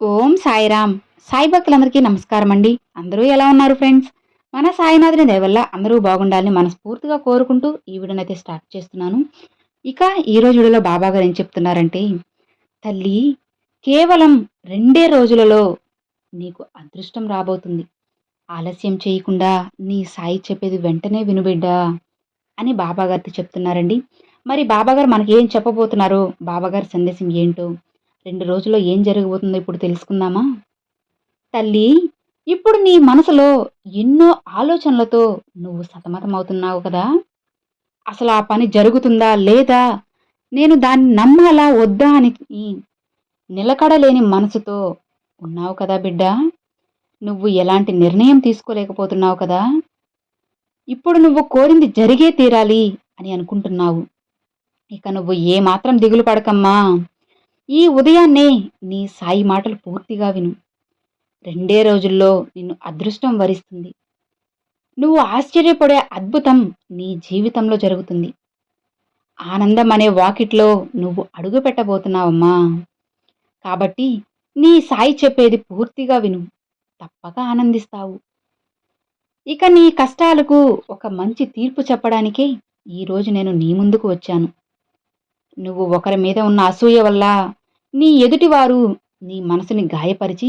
ఓం సాయిరామ్. సాయి భక్తులందరికీ నమస్కారం అండి అందరూ ఎలా ఉన్నారు ఫ్రెండ్స్? మన సాయినాథుని దయవల్ల అందరూ బాగుండాలని మనస్ఫూర్తిగా కోరుకుంటూ ఈ వీడియోని అయితే స్టార్ట్ చేస్తున్నాను. ఇక ఈ రోజు వీడియోలో బాబా గారు ఏం చెప్తున్నారంటే తల్లి కేవలం రెండే రోజులలో నీకు అదృష్టం రాబోతుంది. ఆలస్యం చేయకుండా నీ సాయి చెప్పేది వెంటనే వినుబిడ్డా అని బాబాగారితో చెప్తున్నారండి. మరి బాబాగారు మనకి ఏం చెప్పబోతున్నారో బాబాగారి సందేశం ఏంటో రెండు రోజుల్లో ఏం జరగబోతుందో ఇప్పుడు తెలుసుకుందామా? తల్లి ఇప్పుడు నీ మనసులో ఎన్నో ఆలోచనలతో నువ్వు సతమతమవుతున్నావు కదా? అసలు ఆ పని జరుగుతుందా లేదా? నేను దాన్ని నమ్మాలా వద్దా అని నిలకడలేని మనసుతో ఉన్నావు కదా బిడ్డ? నువ్వు ఎలాంటి నిర్ణయం తీసుకోలేకపోతున్నావు కదా? ఇప్పుడు నువ్వు కోరింది జరిగే తీరాలి అని అనుకుంటున్నావు. ఇక నువ్వు ఏమాత్రం దిగులు పడకమ్మా. ఈ ఉదయాన్నే నీ సాయి మాటలు పూర్తిగా విను. రెండే రోజుల్లో నిన్ను అదృష్టం వరిస్తుంది. నువ్వు ఆశ్చర్యపడే అద్భుతం నీ జీవితంలో జరుగుతుంది. ఆనందం అనే వాకిట్లో నువ్వు అడుగు పెట్టబోతున్నావమ్మా. కాబట్టి నీ సాయి చెప్పేది పూర్తిగా విను. తప్పక ఆనందిస్తావు. ఇక నీ కష్టాలకు ఒక మంచి తీర్పు చెప్పడానికే ఈరోజు నేను నీ ముందుకు వచ్చాను. నువ్వు ఒకరి మీద ఉన్న అసూయ వల్ల నీ ఎదుటివారు నీ మనసుని గాయపరిచి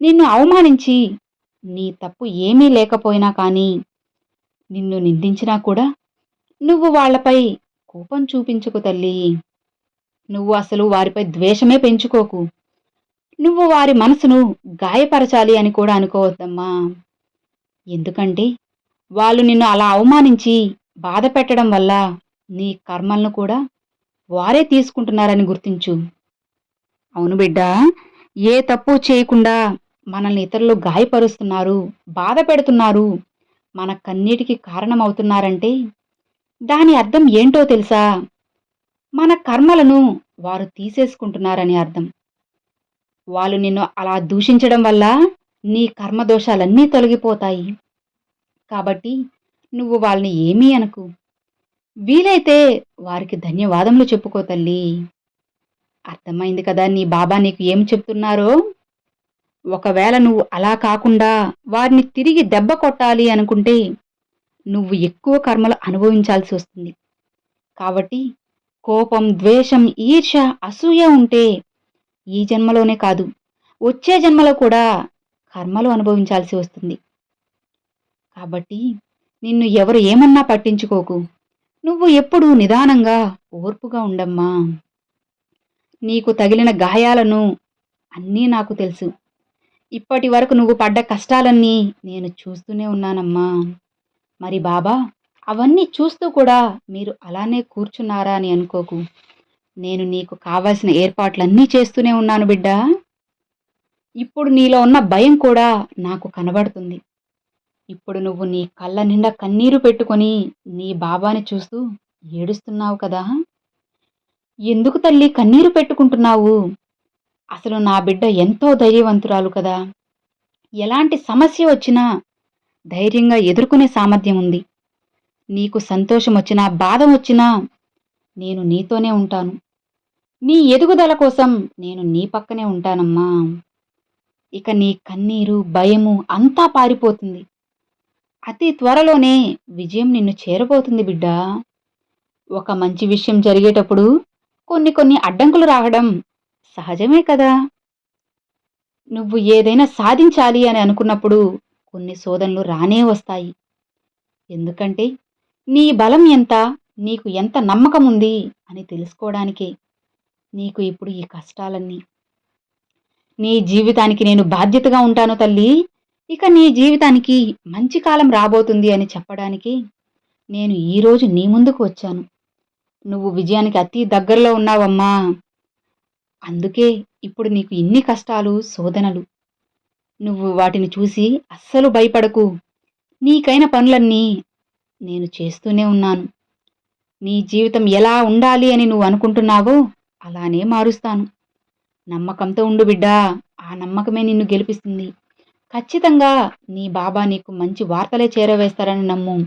నిన్ను అవమానించి నీ తప్పు ఏమీ లేకపోయినా కానీ నిన్ను నిందించినా కూడా నువ్వు వాళ్ళపై కోపం చూపించుకు తల్లి. నువ్వు అసలు వారిపై ద్వేషమే పెంచుకోకు. నువ్వు వారి మనసును గాయపరచాలి అని కూడా అనుకోవద్దమ్మా. ఎందుకంటే వాళ్ళు నిన్ను అలా అవమానించి బాధ పెట్టడం వల్ల నీ కర్మలను కూడా వారే తీసుకుంటున్నారని గుర్తించు. అవును బిడ్డ ఏ తప్పు చేయకుండా మనల్ని ఇతరులు గాయపరుస్తున్నారు బాధ పెడుతున్నారు మన కన్నీటికి కారణమవుతున్నారంటే? దాని అర్థం ఏంటో తెలుసా? మన కర్మలను వారు తీసేసుకుంటున్నారని అర్థం. వాళ్ళు నిన్ను అలా దూషించడం వల్ల నీ కర్మదోషాలన్నీ తొలగిపోతాయి. కాబట్టి నువ్వు వాళ్ళని ఏమీ అనకు. వీలైతే వారికి ధన్యవాదములు చెప్పుకో తల్లి. అర్థమైంది కదా నీ బాబా నీకు ఏం చెప్తున్నారో? ఒకవేళ నువ్వు అలా కాకుండా వారిని తిరిగి దెబ్బ కొట్టాలి అనుకుంటే నువ్వు ఎక్కువ కర్మలు అనుభవించాల్సి వస్తుంది. కాబట్టి కోపం ద్వేషం ఈర్ష అసూయ ఉంటే ఈ జన్మలోనే కాదు వచ్చే జన్మలో కూడా కర్మలు అనుభవించాల్సి వస్తుంది. కాబట్టి నిన్ను ఎవరు ఏమన్నా పట్టించుకోకు. నువ్వు ఎప్పుడూ నిదానంగా ఓర్పుగా ఉండమ్మా. నీకు తగిలిన గాయాలను అన్నీ నాకు తెలుసు. ఇప్పటి వరకు నువ్వు పడ్డ కష్టాలన్నీ నేను చూస్తూనే ఉన్నానమ్మా. మరి బాబా అవన్నీ చూస్తూ కూడా మీరు అలానే కూర్చున్నారా అని అనుకోకు. నేను నీకు కావాల్సిన ఏర్పాట్లన్నీ చేస్తూనే ఉన్నాను బిడ్డ. ఇప్పుడు నీలో ఉన్న భయం కూడా నాకు కనబడుతుంది. ఇప్పుడు నువ్వు నీ కళ్ళ నిండా కన్నీరు పెట్టుకొని నీ బాబాని చూస్తూ ఏడుస్తున్నావు కదా. ఎందుకు తల్లి కన్నీరు పెట్టుకుంటున్నావు? అసలు నా బిడ్డ ఎంతో ధైర్యవంతురాలు కదా. ఎలాంటి సమస్య వచ్చినా ధైర్యంగా ఎదుర్కొనే సామర్థ్యం ఉంది. నీకు సంతోషం వచ్చినా బాధ వచ్చినా నేను నీతోనే ఉంటాను. నీ ఎదుగుదల కోసం నేను నీ పక్కనే ఉంటానమ్మా. ఇక నీ కన్నీరు భయము అంతా పారిపోతుంది. అతి త్వరలోనే విజయం నిన్ను చేరబోతుంది బిడ్డ. ఒక మంచి విషయం జరిగేటప్పుడు కొన్ని కొన్ని అడ్డంకులు రావడం సహజమే కదా? నువ్వు ఏదైనా సాధించాలి అని అనుకున్నప్పుడు కొన్ని శోధనలు రానే వస్తాయి. ఎందుకంటే నీ బలం ఎంత నీకు ఎంత నమ్మకం ఉంది అని తెలుసుకోవడానికే. నీకు ఇప్పుడు ఈ కష్టాలన్నీ. నీ జీవితానికి నేను బాధ్యతగా ఉంటాను తల్లి. ఇక నీ జీవితానికి మంచి కాలం రాబోతుంది అని చెప్పడానికి నేను ఈరోజు నీ ముందుకు వచ్చాను. నువ్వు విజయానికి అతి దగ్గరలో ఉన్నావమ్మా. అందుకే ఇప్పుడు నీకు ఇన్ని కష్టాలు శోధనలు. నువ్వు వాటిని చూసి అస్సలు భయపడకు. నీకైన పనులన్నీ నేను చేస్తూనే ఉన్నాను. నీ జీవితం ఎలా ఉండాలి అని నువ్వు అనుకుంటున్నావో అలానే మారుస్తాను. నమ్మకంతో ఉండు బిడ్డా ఆ నమ్మకమే నిన్ను గెలిపిస్తుంది. ఖచ్చితంగా నీ బాబా నీకు మంచి వార్తలే చేరవేస్తారని నమ్ము.